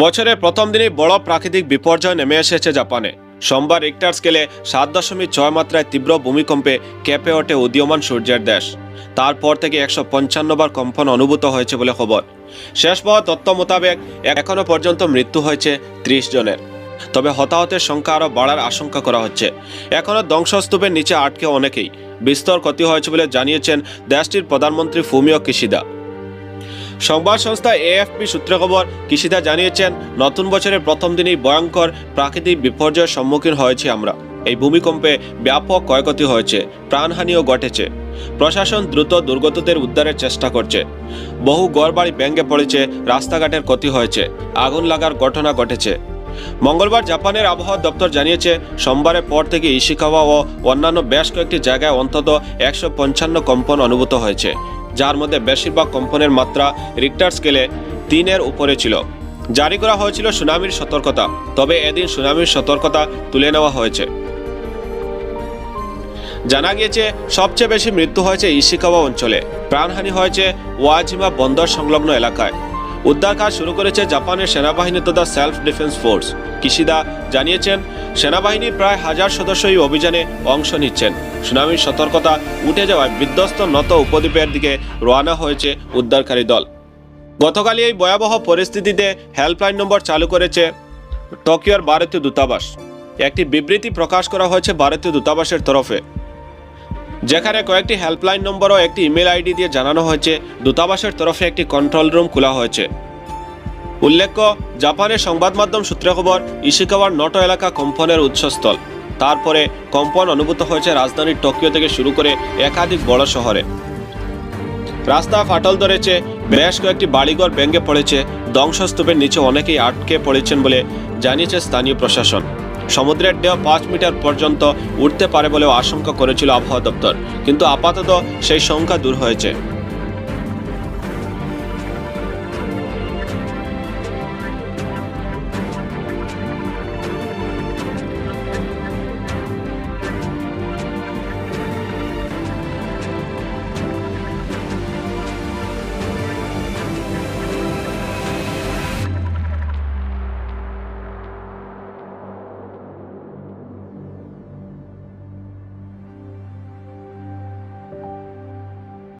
বছরের প্রথম দিনেই বড় প্রাকৃতিক বিপর্যয় নেমে এসেছে জাপানে। সোমবার রিক্টার স্কেলে সাত দশমিক ছয় মাত্রায় তীব্র ভূমিকম্পে কেঁপে ওঠে উদীয়মান সূর্যের দেশ। তারপর থেকে একশো পঞ্চান্ন বার কম্পন অনুভূত হয়েছে বলে খবর। শেষ পাওয়া তথ্য মোতাবেক এখনও পর্যন্ত মৃত্যু হয়েছে ত্রিশ জনের। তবে হতাহতের সংখ্যা আরও বাড়ার আশঙ্কা করা হচ্ছে। এখনও ধ্বংসস্তূপের নিচে আটকে অনেকেই। বিস্তর ক্ষতি হয়েছে বলে জানিয়েছেন দেশটির প্রধানমন্ত্রী ফুমিও কিশিদা। সংবাদ সংস্থা এএফপি সূত্রে খবর, কৃষিদা জানিয়েছেন, নতুন বছরের প্রথম দিনেই ভয়ঙ্কর প্রাকৃতিক বিপর্যয়ের সম্মুখীন হয়েছি আমরা। এই ভূমিকম্পে ব্যাপক ক্ষয়ক্ষতি হয়েছে, প্রাণহানিও ঘটেছে। প্রশাসন দ্রুত দুর্গতদের উদ্ধারের চেষ্টা করছে। বহু গড়বাড়ি ভেঙে পড়েছে, রাস্তাঘাটের ক্ষতি হয়েছে, আগুন লাগার ঘটনা ঘটেছে। মঙ্গলবার জাপানের আবহাওয়া দপ্তর জানিয়েছে, সোমবারের পর থেকে ইশিকাওয়া ও অন্যান্য বেশ কয়েকটি জায়গায় অন্তত একশো পঞ্চান্ন কম্পন অনুভূত হয়েছে। যার মধ্যে বেশিরভাগ কম্পনের মাত্রা রিক্টার স্কেলে তিনের উপরে ছিল। জারি করা হয়েছিল সুনামির সতর্কতা, তবে এদিন সুনামির সতর্কতা তুলে নেওয়া হয়েছে। জানা গিয়েছে, সবচেয়ে বেশি মৃত্যু হয়েছে ইশিকাওয়া অঞ্চলে। প্রাণহানি হয়েছে ওয়াজিমা বন্দর সংলগ্ন এলাকায়। উদ্ধার কাজ শুরু করেছে জাপানের সেনাবাহিনী তথা সেলফ ডিফেন্স ফোর্স কিশিদা জানিয়েছেন সেনাবাহিনীর প্রায় হাজার সদস্য এই অভিযানে অংশ নিচ্ছেন। সুনামির সতর্কতা উঠে যাওয়ায় বিধ্বস্ত নত উপদ্বীপের দিকে রওনা হয়েছে উদ্ধারকারী দল। গতকালই এই ভয়াবহ পরিস্থিতিতে হেল্পলাইন নম্বর চালু করেছে টোকিওর ভারতীয় দূতাবাস। একটি বিবৃতি প্রকাশ করা হয়েছে ভারতীয় দূতাবাসের তরফে। যেখানে কয়েকটি হেল্পলাইন নম্বর ও একটি ইমেল আইডি দিয়ে জানানো হয়েছে, দূতাবাসের তরফে একটি কন্ট্রোল রুম খোলা হয়েছে। উল্লেখ্য, জাপানের সংবাদ মাধ্যম সূত্রে খবর, ইশিকাওয়ার নটো এলাকা কম্পনের উৎসস্থল। তারপরে কম্পন অনুভূত হয়েছে রাজধানী টোকিও থেকে শুরু করে একাধিক বড় শহরে। রাস্তা ফাটল ধরেছে, বেশ কয়েকটি বাড়িঘর ভেঙে পড়েছে, ধ্বংসস্তূপের নিচে অনেকেই আটকে পড়েছেন বলে জানিয়েছে স্থানীয় প্রশাসন। সমুদ্রের ঢেউ পাঁচ মিটার পর্যন্ত উঠতে পারে বলেও আশঙ্কা করেছিল আবহাওয়া দপ্তর, কিন্তু আপাতত সেই সংখ্যা দূর হয়েছে।